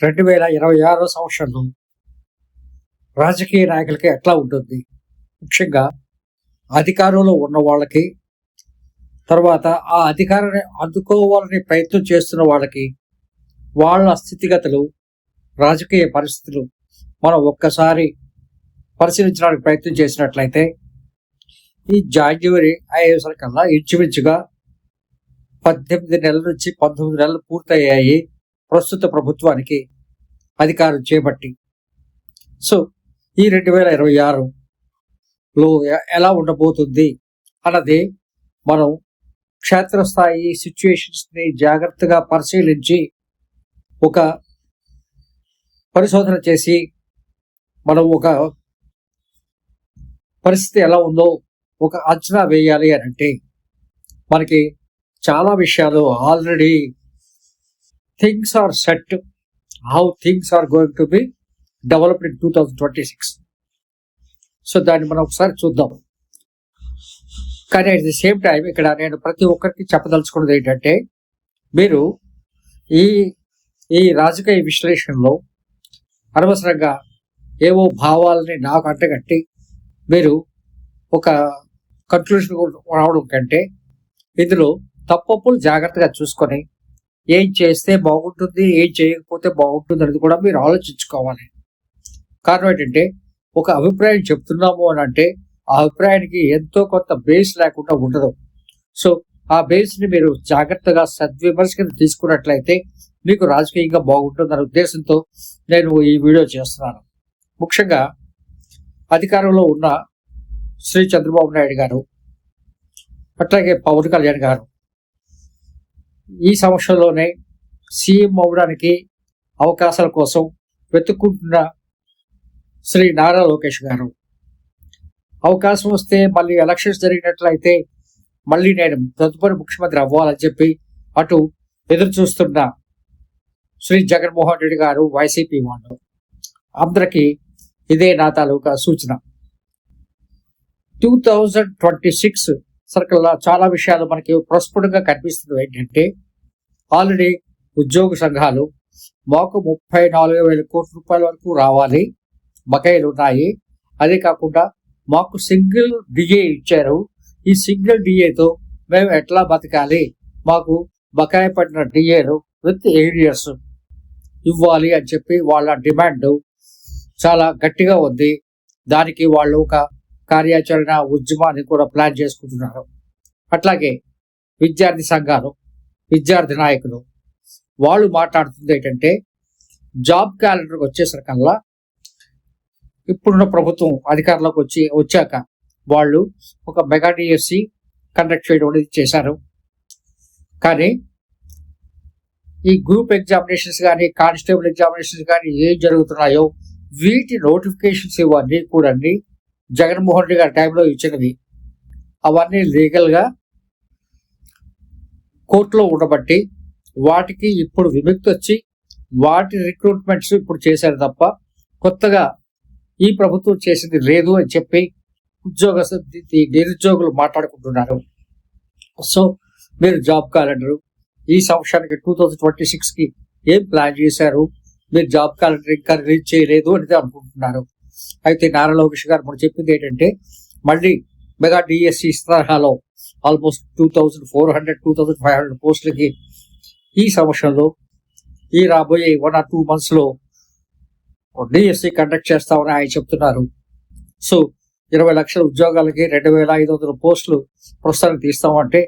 రెండు వేల ఇరవై ఆరో సంవత్సరంలో రాజకీయ నాయకులకి ఎట్లా ఉంటుంది? ముఖ్యంగా అధికారంలో ఉన్న వాళ్ళకి తర్వాత ఆ అధికారాన్ని అందుకోవాలని ప్రయత్నం చేస్తున్న వాళ్ళకి వాళ్ళ స్థితిగతులు రాజకీయ పరిస్థితులు మనం ఒక్కసారి పరిశీలించడానికి ప్రయత్నం చేసినట్లయితే ఈ జాన్యువరి అయ్యేసరికల్లా ఇంచుమించుగా పద్దెనిమిది నెలల నుంచి పంతొమ్మిది నెలలు పూర్తయ్యాయి. ప్రస్తుత ప్రభుత్వానికి అధికారం చేపట్టి. సో ఈ రెండు వేల ఇరవై ఆరులో ఎలా ఉండబోతుంది అన్నది మనం క్షేత్రస్థాయి సిచ్యుయేషన్స్ని జాగ్రత్తగా పరిశీలించి ఒక పరిశోధన చేసి మనం ఒక పరిస్థితి ఎలా ఉందో ఒక అంచనా వేయాలి అని అంటే మనకి చాలా విషయాలు already things are set how things are going to be developed in two thousand twenty six so దాన్ని మనం ఒకసారి చూద్దాం. కానీ అట్ ది సేమ్ టైం ఇక్కడ నేను ప్రతి ఒక్కరికి చెప్పదలుచుకున్నది ఏంటంటే మీరు ఈ ఈ రాజకీయ విశ్లేషణలో అనవసరంగా ఏవో భావాలని నాకు అంటగట్టి మీరు ఒక కన్క్లూషన్ రావడం కంటే ఇందులో తప్పప్పులు జాగ్రత్తగా చూసుకొని ఏం చేస్తే బాగుంటుంది ఏం చేయకపోతే బాగుంటుంది అనేది కూడా మీరు ఆలోచించుకోవాలి. కారణం ఏంటంటే ఒక అభిప్రాయం చెప్తున్నాము అని అంటే ఆ అభిప్రాయానికి ఎంతో కొంత బేస్ లేకుండా ఉండదు. సో ఆ బేస్ని మీరు జాగ్రత్తగా సద్విమర్శ కింద తీసుకున్నట్లయితే మీకు రాజకీయంగా బాగుంటుందనే ఉద్దేశంతో నేను ఈ వీడియో చేస్తున్నాను. ముఖ్యంగా అధికారంలో ఉన్న శ్రీ చంద్రబాబు నాయుడు గారు అట్లాగే పవన్ కళ్యాణ్ గారు ఈ సంవత్సరంలోనే సీఎం అవడానికి అవకాశాల కోసం వెతుక్కుంటున్న శ్రీ నారా లోకేష్ గారు. అవకాశం వస్తే మళ్ళీ ఎలక్షన్స్ జరిగినట్లయితే మళ్ళీ నేను తదుపరి ముఖ్యమంత్రి అవ్వాలని చెప్పి అటు ఎదురు చూస్తున్న శ్రీ జగన్మోహన్ రెడ్డి గారు వైసీపీ వాళ్ళు. అందరికీ ఇదే నా తాలూకా సూచన. టూ థౌజండ్ ట్వంటీ సిక్స్ సర్కిల్లో చాలా విషయాలు మనకి ప్రస్ఫుటంగా కనిపిస్తుంది ఏంటంటే ఆల్రెడీ ఉద్యోగ సంఘాలు మాకు ముప్పై నాలుగు వేల కోట్ల రూపాయల వరకు రావాలి బకాయిలు ఉన్నాయి. అదే కాకుండా మాకు సింగిల్ డిఏ ఇచ్చారు. ఈ సింగిల్ డిఏతో మేము ఎట్లా బతకాలి? మాకు బకాయి పడిన డిఏలు విత్ ఏరియర్స్ ఇవ్వాలి అని చెప్పి వాళ్ళ డిమాండ్ చాలా గట్టిగా ఉంది. దానికి వాళ్ళు ఒక కార్యాచరణ ఉద్యమాన్ని కూడా ప్లాన్ చేసుకుంటున్నారు. అట్లాగే విద్యార్థి సంఘాలు విద్యార్థి నాయకులు వాళ్ళు మాట్లాడుతుంది ఏంటంటే జాబ్ క్యాలెండర్కి వచ్చేసరికల్లా ఇప్పుడున్న ప్రభుత్వం అధికారంలోకి వచ్చి వచ్చాక వాళ్ళు ఒక మెగా డిఎస్సి కండక్ట్ చేయడం అనేది చేశారు. కానీ ఈ గ్రూప్ ఎగ్జామినేషన్స్ కానీ కానిస్టేబుల్ ఎగ్జామినేషన్స్ కానీ ఏం జరుగుతున్నాయో వీటి నోటిఫికేషన్స్ ఇవన్నీ కూడా జగన్మోహన్ రెడ్డి గారి టైంలో ఇచ్చినవి అవన్నీ లీగల్గా కోర్టులో ఉండబట్టి వాటికి ఇప్పుడు విముక్తి వచ్చి వాటి రిక్రూట్మెంట్స్ ఇప్పుడు చేశారు తప్ప కొత్తగా ఈ ప్రభుత్వం చేసింది లేదు అని చెప్పి ఉద్యోగ నిరుద్యోగులు మాట్లాడుకుంటున్నారు. సో మీరు జాబ్ క్యాలెండర్ ఈ సంవత్సరానికి టూ థౌజండ్ ట్వంటీ సిక్స్కి ఏం ప్లాన్ చేశారు? మీరు జాబ్ క్యాలెండర్ ఇంకా రిలీజ్ చేయలేదు అనేది అనుకుంటున్నారు. అయితే నారా లోకేష్ గారు మనం చెప్పింది ఏంటంటే మళ్ళీ మెగా డిఎస్సి తరహాలో almost two thousand four hundred two thousand five hundred పోస్టులకి ఈ సంవత్సరంలో ఈ రాబోయే వన్ ఆర్ టూ మంత్స్లో డిఎస్సి కండక్ట్ చేస్తామని ఆయన చెప్తున్నారు. సో ఇరవై లక్షల ఉద్యోగాలకి రెండు వేల ఐదు వందల పోస్టులు ప్రస్తుతానికి తీస్తామంటే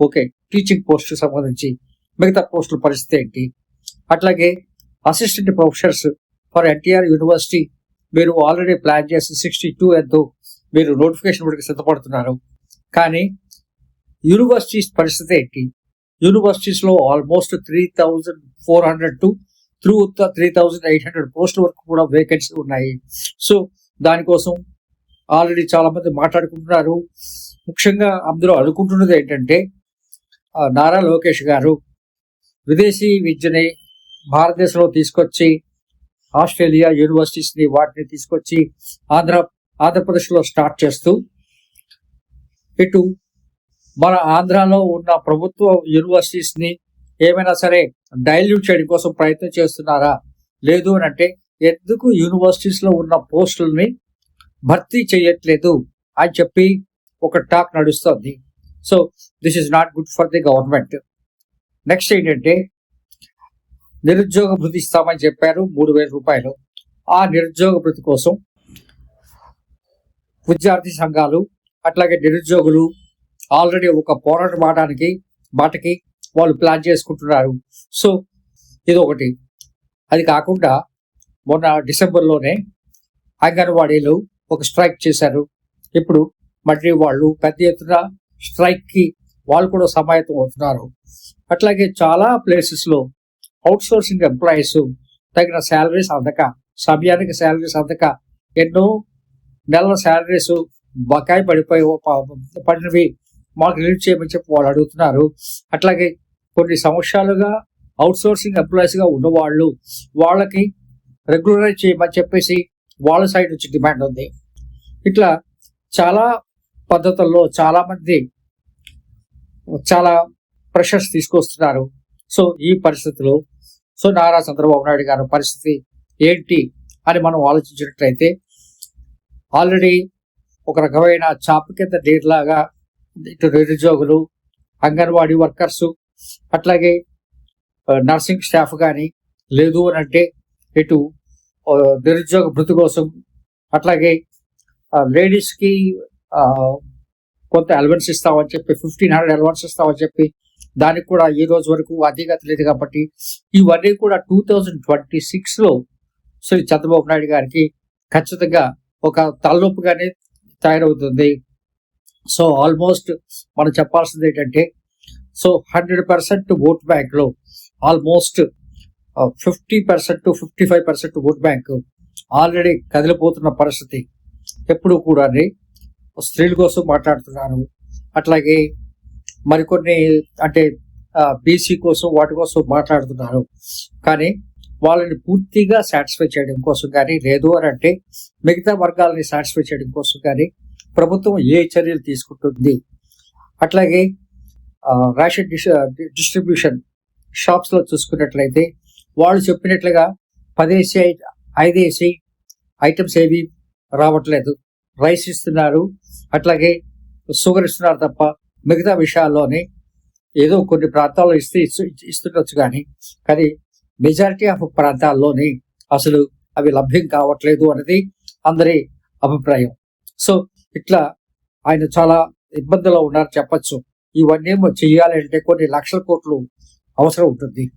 ఓకే టీచింగ్ పోస్ట్ సంబంధించి మిగతా పోస్టుల పరిస్థితి ఏంటి? అట్లాగే assistant professors for NTR university మీరు ఆల్రెడీ ప్లాన్ చేసి సిక్స్టీ టూ ఎంతో మీరు నోటిఫికేషన్ ఇప్పటికి సిద్ధపడుతున్నారు. కానీ యూనివర్సిటీస్ పరిస్థితి ఏంటి? యూనివర్సిటీస్లో almost three thousand four hundred to through three thousand eight hundred పోస్టుల వరకు కూడా వేకెన్సీ ఉన్నాయి. సో దానికోసం ఆల్రెడీ చాలా మంది మాట్లాడుకుంటున్నారు. ముఖ్యంగా అందులో అనుకుంటున్నది ఏంటంటే నారా లోకేష్ గారు విదేశీ విద్యని భారతదేశంలో తీసుకొచ్చి ఆస్ట్రేలియా యూనివర్సిటీస్ని వాటిని తీసుకొచ్చి ఆంధ్ర ఆంధ్రప్రదేశ్లో స్టార్ట్ చేస్తూ ఇటు మన ఆంధ్రాలో ఉన్న ప్రభుత్వ యూనివర్సిటీస్ని ఏమైనా సరే డైల్యూట్ చేయడం కోసం ప్రయత్నం చేస్తున్నారా? లేదు అని అంటే ఎందుకు యూనివర్సిటీస్లో ఉన్న పోస్టులని భర్తీ చేయట్లేదు అని చెప్పి ఒక టాక్ నడుస్తుంది. So this is not good for the government next ఏంటంటే నిరుద్యోగ భృతి ఇస్తామని చెప్పారు మూడు వేల రూపాయలు. ఆ నిరుద్యోగ భృతి కోసం విద్యార్థి సంఘాలు అట్లాగే నిరుద్యోగులు ఆల్రెడీ ఒక పోరాటం ఆడడానికి బాటకి వాళ్ళు ప్లాన్ చేసుకుంటున్నారు. సో ఇది ఒకటి అది కాకుండా మొన్న డిసెంబర్లోనే అంగన్వాడీలు ఒక స్ట్రైక్ చేశారు. ఇప్పుడు మళ్ళీ వాళ్ళు పెద్ద ఎత్తున స్ట్రైక్కి వాళ్ళు కూడా సమాయత్తం అవుతున్నారు. అట్లాగే చాలా ప్లేసెస్లో అవుట్సోర్సింగ్ అవుట్ సోర్సింగ్ ఎంప్లాయీస్ తగిన శాలరీస్ అందక సమయానికి శాలరీస్ అందక ఎన్నో నెలల శాలరీస్ బకాయి పడిపోయి పడినవి మాకు రిలీజ్ చేయమని చెప్పి వాళ్ళు అడుగుతున్నారు. అట్లాగే కొన్ని సంవత్సరాలుగా అవుట్ సోర్సింగ్ ఉన్నవాళ్ళు వాళ్ళకి రెగ్యులరైజ్ చేయమని చెప్పేసి వాళ్ళ సైడ్ నుంచి డిమాండ్ ఉంది. ఇట్లా చాలా పద్ధతుల్లో చాలామంది చాలా ప్రెషర్స్ తీసుకొస్తున్నారు. సో ఈ పరిస్థితిలో సో నారా చంద్రబాబు నాయుడు గారి పరిస్థితి ఏంటి అని మనం ఆలోచించినట్లయితే ఆల్రెడీ ఒక రకమైన చాప కింద నీరులాగా ఇటు నిరుద్యోగులు అంగన్వాడీ వర్కర్స్ అట్లాగే నర్సింగ్ స్టాఫ్ కానీ లేదు అని అంటే ఇటు నిరుద్యోగ భృతి కోసం అట్లాగే లేడీస్కి కొంత అలవెన్స్ ఇస్తామని చెప్పి ఫిఫ్టీన్ హండ్రెడ్ అలవెన్స్ ఇస్తామని చెప్పి దానికి కూడా ఈ రోజు వరకు అధిగత లేదు కాబట్టి ఇవన్నీ కూడా టూ థౌజండ్ ట్వంటీ సిక్స్లో శ్రీ చంద్రబాబు నాయుడు గారికి ఖచ్చితంగా ఒక తలనొప్పిగానే తయారవుతుంది. సో ఆల్మోస్ట్ మనం చెప్పాల్సింది ఏంటంటే సో హండ్రెడ్ పర్సెంట్ ఓట్ బ్యాంక్లో almost fifty percent to fifty five percent vote bank already కదిలిపోతున్న పరిస్థితి ఎప్పుడు కూడా స్త్రీల కోసం మాట్లాడుతున్నారు అట్లాగే మరికొన్ని అంటే బీసీ కోసం వాటి కోసం మాట్లాడుతున్నారు. కానీ వాళ్ళని పూర్తిగా సాటిస్ఫై చేయడం కోసం కానీ లేదు అని అంటే మిగతా వర్గాలని సాటిస్ఫై చేయడం కోసం కానీ ప్రభుత్వం ఏ చర్యలు తీసుకుంటుంది? అట్లాగే రేషన్ డిస్ డిస్ట్రిబ్యూషన్ షాప్స్లో చూసుకున్నట్లయితే వాళ్ళు చెప్పినట్లుగా పదేసి ఐదేసి ఐటమ్స్ ఏవి రావట్లేదు. రైస్ ఇస్తున్నారు. అట్లాగే షుగర్ ఇస్తున్నారు తప్ప మిగతా విషయాల్లోని ఏదో కొన్ని ప్రాంతాల్లో ఇస్తే ఇస్తు- ఇస్తుండొచ్చు కానీ కానీ మెజారిటీ ఆఫ్ ప్రాంతాల్లోని అసలు అవి లభ్యం కావట్లేదు అనేది అందరి అభిప్రాయం. సో ఇట్లా ఆయన చాలా ఇబ్బందులో ఉన్నారు చెప్పచ్చు. ఇవన్నీ ఏమో అంటే కొన్ని లక్షల కోట్లు అవసరం ఉంటుంది.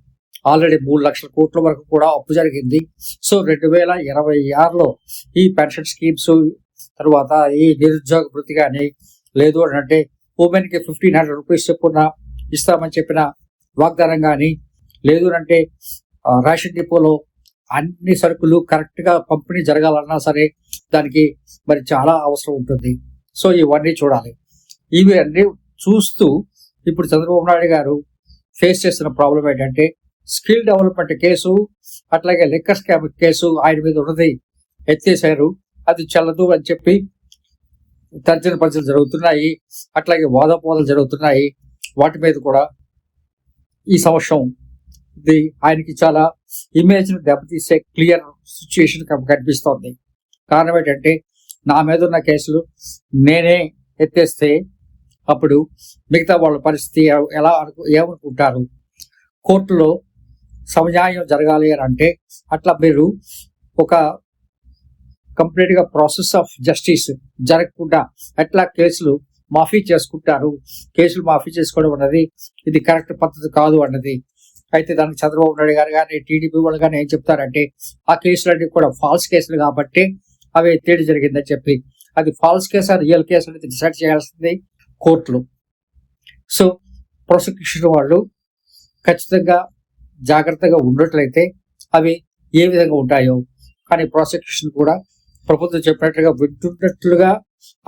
ఆల్రెడీ మూడు లక్షల కోట్ల వరకు కూడా అప్పు జరిగింది. సో రెండు వేల ఇరవై ఆరులో ఈ పెన్షన్ స్కీమ్స్ తర్వాత ఈ నిరుద్యోగ వృత్తి కానీ లేదు అని అంటే ఉమెన్కి ఫిఫ్టీన్ హండ్రెడ్ రూపీస్ చెప్పున ఇస్తామని చెప్పిన వాగ్దానం కానీ లేదు అంటే రేషన్ డిపోలో అన్ని సరుకులు కరెక్ట్గా పంపిణీ జరగాలన్నా సరే దానికి మరి చాలా అవసరం ఉంటుంది. సో ఇవన్నీ చూడాలి. ఇవి అన్ని చూస్తూ ఇప్పుడు చంద్రబాబు నాయుడు గారు ఫేస్ చేస్తున్న ప్రాబ్లం ఏంటంటే స్కిల్ డెవలప్మెంట్ కేసు అట్లాగే లెక్కర్ స్కామ్ కేసు ఆయన మీద ఉన్నది ఎత్తేసారు అది చల్లదు అని చెప్పి తర్జన పరిచయం జరుగుతున్నాయి అట్లాగే వాదపోదలు జరుగుతున్నాయి. వాటి మీద కూడా ఈ సంవత్సరం ఇది ఆయనకి చాలా ఇమేజ్ను దెబ్బతీసే క్లియర్ సిచ్యుయేషన్ కనిపిస్తోంది. కారణం ఏంటంటే నా మీద ఉన్న కేసులు నేనే ఎత్తేస్తే అప్పుడు మిగతా వాళ్ళ పరిస్థితి ఎలా అనుకు ఏమనుకుంటారు? కోర్టులో సమన్యాయం జరగాలి అని అంటే అట్లా మీరు ఒక కంప్లీట్గా ప్రాసెస్ ఆఫ్ జస్టిస్ జరగకుండా ఎట్లా కేసులు మాఫీ చేసుకుంటారు? కేసులు మాఫీ చేసుకోవడం అన్నది ఇది కరెక్ట్ పద్ధతి కాదు అన్నది. అయితే దానికి చంద్రబాబు నాయుడు గారు కానీ టీడీపీ వాళ్ళు కానీ ఏం చెప్తారంటే ఆ కేసులన్నీ కూడా ఫాల్స్ కేసులు కాబట్టి అవి తేడి జరిగిందని చెప్పి. అది ఫాల్స్ కేసు రియల్ కేసు అనేది డిసైడ్ చేయాల్సింది కోర్టులు. సో ప్రాసిక్యూషన్ వాళ్ళు ఖచ్చితంగా జాగ్రత్తగా ఉన్నట్లయితే అవి ఏ విధంగా ఉంటాయో కానీ ప్రాసిక్యూషన్ కూడా ప్రభుత్వం చెప్పినట్లుగా వింటున్నట్లుగా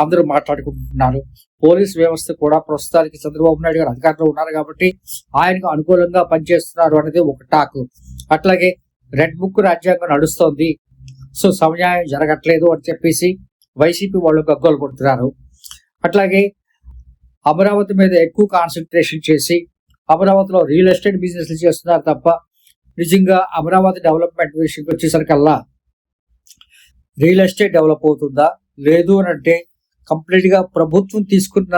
అందరూ మాట్లాడుకుంటున్నారు. పోలీస్ వ్యవస్థ కూడా ప్రస్తుతానికి చంద్రబాబు నాయుడు గారు అధికారంలో ఉన్నారు కాబట్టి ఆయనకు అనుకూలంగా పనిచేస్తున్నారు అనేది ఒక టాక్. అట్లాగే రెడ్ బుక్ రాజ్యాంగం నడుస్తోంది. సో సమన్యాయం జరగట్లేదు అని చెప్పేసి వైసీపీ వాళ్ళు గగ్గోలు కొడుతున్నారు. అట్లాగే అమరావతి మీద ఎక్కువ కాన్సన్ట్రేషన్ చేసి అమరావతిలో రియల్ ఎస్టేట్ బిజినెస్ చేస్తున్నారు తప్ప నిజంగా అమరావతి డెవలప్మెంట్ విషయంకి వచ్చేసరికల్లా రియల్ ఎస్టేట్ డెవలప్ అవుతుందా? లేదు అని అంటే కంప్లీట్గా ప్రభుత్వం తీసుకున్న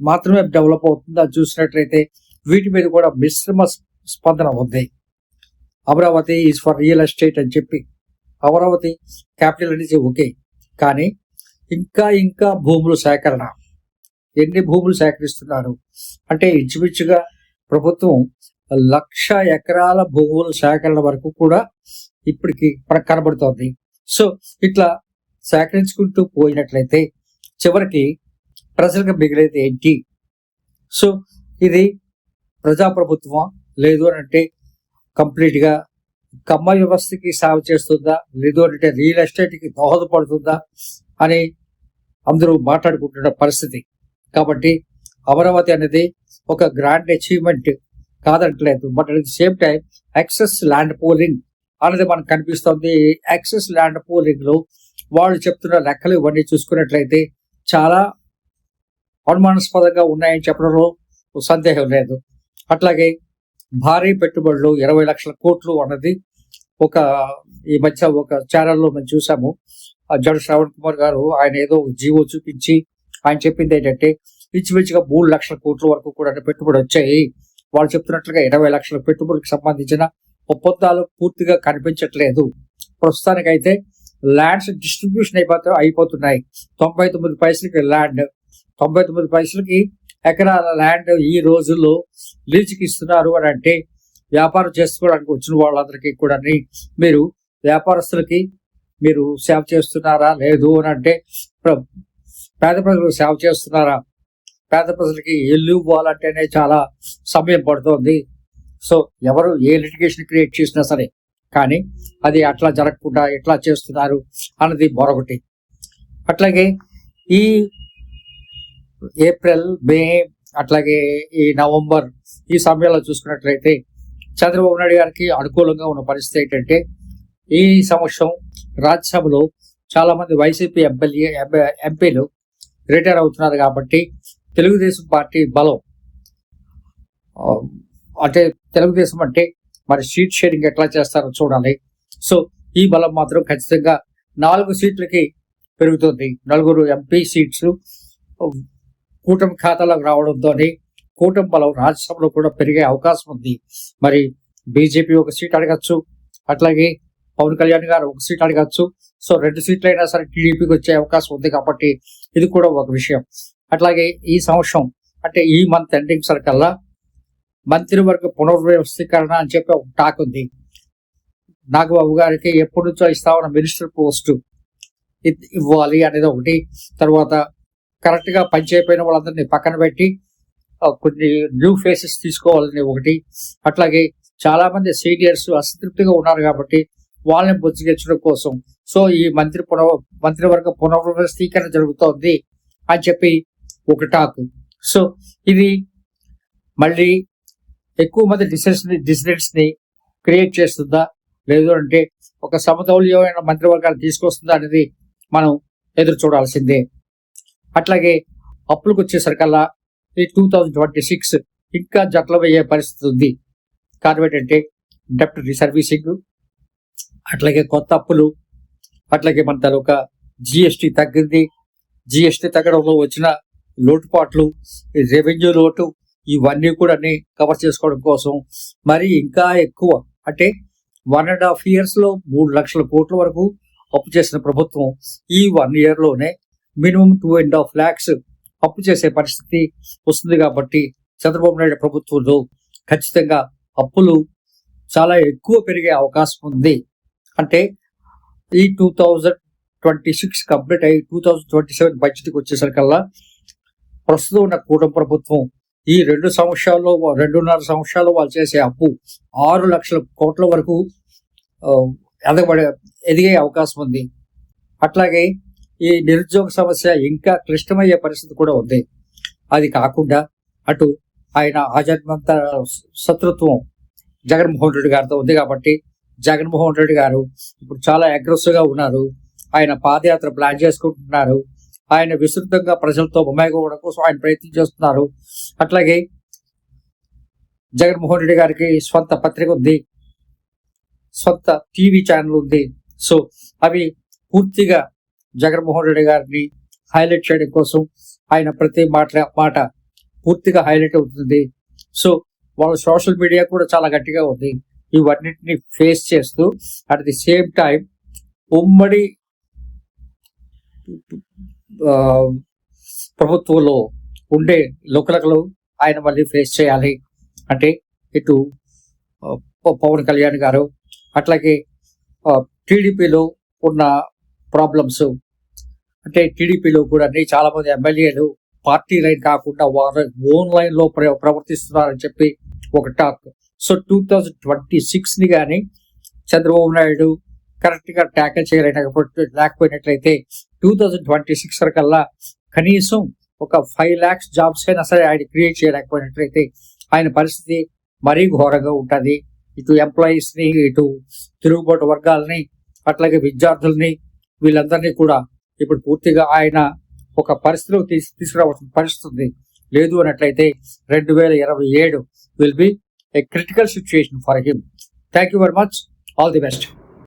మాత్రమే డెవలప్ అవుతుందా చూసినట్లయితే వీటి మీద కూడా మిశ్రమ స్పందన ఉంది. Amaravati is for real estate అని చెప్పి. అమరావతి క్యాపిటల్ అనేది ఓకే. కానీ ఇంకా ఇంకా భూముల సేకరణ. ఎన్ని భూములు సేకరిస్తున్నారు? అంటే ఇంచుమించుగా ప్రభుత్వం లక్ష ఎకరాల భూముల సేకరణ వరకు కూడా ఇప్పటికి కనబడుతోంది. సో ఇట్లా సేకరించుకుంటూ పోయినట్లయితే చివరికి ప్రజలకు మిగిలేది ఏంటి? సో ఇది ప్రజాప్రభుత్వం లేదు అని అంటే కంప్లీట్గా కమ్మ వ్యవస్థకి సేవ చేస్తుందా? లేదు అంటే రియల్ ఎస్టేట్కి దోహదపడుతుందా? అని అందరూ మాట్లాడుకుంటున్న పరిస్థితి. కాబట్టి అమరావతి అనేది ఒక grand achievement కాదంటలేదు but at the same time excess land pooling అనేది మనకు కనిపిస్తుంది. యాక్సెస్ ల్యాండ్ పోలింగ్లో వాళ్ళు చెప్తున్న లెక్కలు ఇవన్నీ చూసుకున్నట్లయితే చాలా అనుమానాస్పదంగా ఉన్నాయని చెప్పడంలో సందేహం లేదు. అట్లాగే భారీ పెట్టుబడులు ఇరవై లక్షల కోట్లు అన్నది ఒక ఈ మధ్య ఒక ఛానల్లో మేము చూసాము. ఆ జడ శ్రవణ్ కుమార్ గారు ఆయన ఏదో జీవో చూపించి ఆయన చెప్పింది ఏంటంటే ఇంచుమించుగా మూడు లక్షల కోట్ల వరకు కూడా పెట్టుబడి వచ్చాయి. వాళ్ళు చెప్తున్నట్లుగా ఇరవై లక్షల పెట్టుబడికి సంబంధించిన ఒప్పందాలు పూర్తిగా కనిపించట్లేదు. ప్రస్తుతానికైతే ల్యాండ్స్ డిస్ట్రిబ్యూషన్ అయిపోతే అయిపోతున్నాయి. తొంభై తొమ్మిది పైసలకి ల్యాండ్. తొంభై తొమ్మిది పైసలకి ఎకరాల ల్యాండ్ ఈ రోజుల్లో లీజుకి ఇస్తున్నారు అని అంటే వ్యాపారం చేసుకోవడానికి వచ్చిన వాళ్ళందరికీ కూడా మీరు వ్యాపారస్తులకి మీరు సేవ చేస్తున్నారా? లేదు అని అంటే పేద ప్రజలకు సేవ చేస్తున్నారా? పేద ప్రజలకి ఇల్లు ఇవ్వాలంటేనే చాలా సమయం పడుతోంది. సో ఎవరు ఏ లిటిగేషన్ క్రియేట్ చేసినా సరే కానీ అది అట్లా జరగకుండా ఎట్లా చేస్తున్నారు అన్నది మరొకటి అట్లాగే ఈ ఏప్రిల్ మే అట్లాగే ఈ నవంబర్ ఈ సమయంలో చూసుకున్నట్లయితే చంద్రబాబు నాయుడు గారికి అనుకూలంగా ఉన్న పరిస్థితి ఏంటంటే ఈ సంవత్సరం రాజ్యసభలో చాలా మంది వైసీపీ ఎమ్మెల్యే ఎంపీలు రిటైర్ అవుతున్నారు కాబట్టి తెలుగుదేశం పార్టీ బలం అంటే తెలుగుదేశం అంటే మరి సీట్ షేరింగ్ ఎట్లా చేస్తారో చూడాలి. సో ఈ బలం మాత్రం ఖచ్చితంగా నాలుగు సీట్లకి పెరుగుతుంది. నలుగురు ఎంపీ సీట్స్ కూటమి ఖాతాలోకి రావడంతో కూటమి బలం రాజ్యసభలో కూడా పెరిగే అవకాశం ఉంది. మరి బీజేపీ ఒక సీట్ అడగచ్చు అట్లాగే పవన్ కళ్యాణ్ గారు ఒక సీట్ అడగచ్చు. సో రెండు సీట్లు అయినా సరే టీడీపీకి వచ్చే అవకాశం ఉంది కాబట్టి ఇది కూడా ఒక విషయం. అట్లాగే ఈ సంవత్సరం అంటే ఈ మంత్ ఎండింగ్ సరికల్లా మంత్రివర్గ పునర్వ్యవస్థీకరణ అని చెప్పి ఒక టాక్ ఉంది. నాగబాబు గారికి ఎప్పటి నుంచో ఇస్తామన్న మినిస్టర్ పోస్ట్ ఇవ్వాలి అనేది ఒకటి. తర్వాత కరెక్ట్గా పనిచేయపోయిన వాళ్ళందరినీ పక్కన పెట్టి కొన్ని న్యూ ఫేసెస్ తీసుకోవాలని ఒకటి. అట్లాగే చాలా మంది సీనియర్స్ అసంతృప్తిగా ఉన్నారు కాబట్టి వాళ్ళని బుజ్జగించడం కోసం. సో ఈ మంత్రి పునః మంత్రివర్గ పునర్వ్యవస్థీకరణ జరుగుతోంది అని చెప్పి ఒక టాక్. సో ఇది మళ్ళీ ఎక్కువ మంది డిసిషన్స్ డిసిడెంట్స్ని క్రియేట్ చేస్తుందా? లేదు అంటే ఒక సమతౌల్యమైన మంత్రివర్గాలు తీసుకొస్తుందా అనేది మనం ఎదురు చూడాల్సిందే. అట్లాగే అప్పులకు వచ్చేసరికల్లా ఈ టూ థౌజండ్ ట్వంటీ సిక్స్ ఇంకా జట్లం అయ్యే పరిస్థితి ఉంది. కారణం ఏంటంటే డెప్ట్ రీసర్వీసింగ్ అట్లాగే కొత్త అప్పులు అట్లాగే మన తాలూకా జిఎస్టి తగ్గింది. జిఎస్టీ తగ్గడంలో వచ్చిన లోటుపాట్లు రెవెన్యూ లోటు ఇవన్నీ కూడా అన్ని కవర్ చేసుకోవడం కోసం. మరి ఇంకా ఎక్కువ అంటే వన్ అండ్ హాఫ్ ఇయర్స్లో మూడు లక్షల కోట్ల వరకు అప్పు చేసిన ప్రభుత్వం ఈ one ఇయర్లోనే minimum two and half lakhs అప్పు చేసే పరిస్థితి వస్తుంది కాబట్టి చంద్రబాబు నాయుడు ప్రభుత్వంలో ఖచ్చితంగా అప్పులు చాలా ఎక్కువ పెరిగే అవకాశం ఉంది. అంటే ఈ two thousand twenty six complete అయ్యి టూ థౌజండ్ ట్వంటీ సెవెన్ బడ్జెట్కి వచ్చేసరికల్లా ప్రస్తుతం ఉన్న కూటమి ప్రభుత్వం ఈ రెండు సంవత్సరాల్లో రెండున్నర సంవత్సరాలు వాళ్ళు చేసే అప్పు ఆరు లక్షల కోట్ల వరకు ఎదగబడే ఎదిగే అవకాశం ఉంది. అట్లాగే ఈ నిరుద్యోగ సమస్య ఇంకా క్లిష్టమయ్యే పరిస్థితి కూడా ఉంది. అది కాకుండా అటు ఆయన ఆజాత్మంత శత్రుత్వం జగన్మోహన్ రెడ్డి గారితో ఉంది కాబట్టి జగన్మోహన్ రెడ్డి గారు ఇప్పుడు చాలా అగ్రెసివ్గా ఉన్నారు. ఆయన పాదయాత్ర ప్లాన్ చేసుకుంటున్నారు. ఆయన విస్తృతంగా ప్రజలతో మమేకవడం కోసం ఆయన ప్రయత్నం చేస్తున్నారు. అట్లాగే జగన్మోహన్ రెడ్డి గారికి స్వంత పత్రిక ఉంది. సొంత టీవీ ఛానల్ ఉంది. సో అవి పూర్తిగా జగన్మోహన్ రెడ్డి గారిని హైలైట్ చేయడం కోసం ఆయన ప్రతి మాట మాట పూర్తిగా హైలైట్ అవుతుంది. సో వాళ్ళ సోషల్ మీడియా కూడా చాలా గట్టిగా ఉంది. ఇవన్నిటిని ఫేస్ చేస్తూ అట్ ది సేమ్ టైం ఉమ్మడి ప్రభుత్వంలో ఉండే లుకలకలు ఆయన మళ్ళీ ఫేస్ చేయాలి. అంటే ఇటు పవన్ కళ్యాణ్ గారు అట్లాగే టీడీపీలో ఉన్న ప్రాబ్లమ్స్ అంటే టీడీపీలో కూడా చాలా మంది ఎమ్మెల్యేలు పార్టీ లైన్ కాకుండా వారు ఓన్ లైన్లో ప్ర- ప్రవర్తిస్తున్నారని చెప్పి ఒక talk. So two thousand twenty సిక్స్ని కానీ చంద్రబాబు నాయుడు కరెక్ట్గా ట్యాకిల్ చేయలేకపోతే లేకపోయినట్లయితే టూ థౌజండ్ ట్వంటీ సిక్స్ కల్లా కనీసం ఒక ఫైవ్ ల్యాక్స్ జాబ్స్ అయినా సరే ఆయన క్రియేట్ చేయలేకపోయినట్లయితే ఆయన పరిస్థితి మరీ ఘోరంగా ఉంటుంది. ఇటు ఎంప్లాయీస్ని ఇటు తిరుగుబాటు వర్గాలని అట్లాగే విద్యార్థుల్ని వీళ్ళందరినీ కూడా ఇప్పుడు పూర్తిగా ఆయన ఒక పరిస్థితిలో తీసు తీసుకురావాల్సిన పరిస్థితి ఉంది. లేదు అన్నట్లయితే రెండు వేల ఇరవై ఏడు will be a critical situation for him thank you very much all the best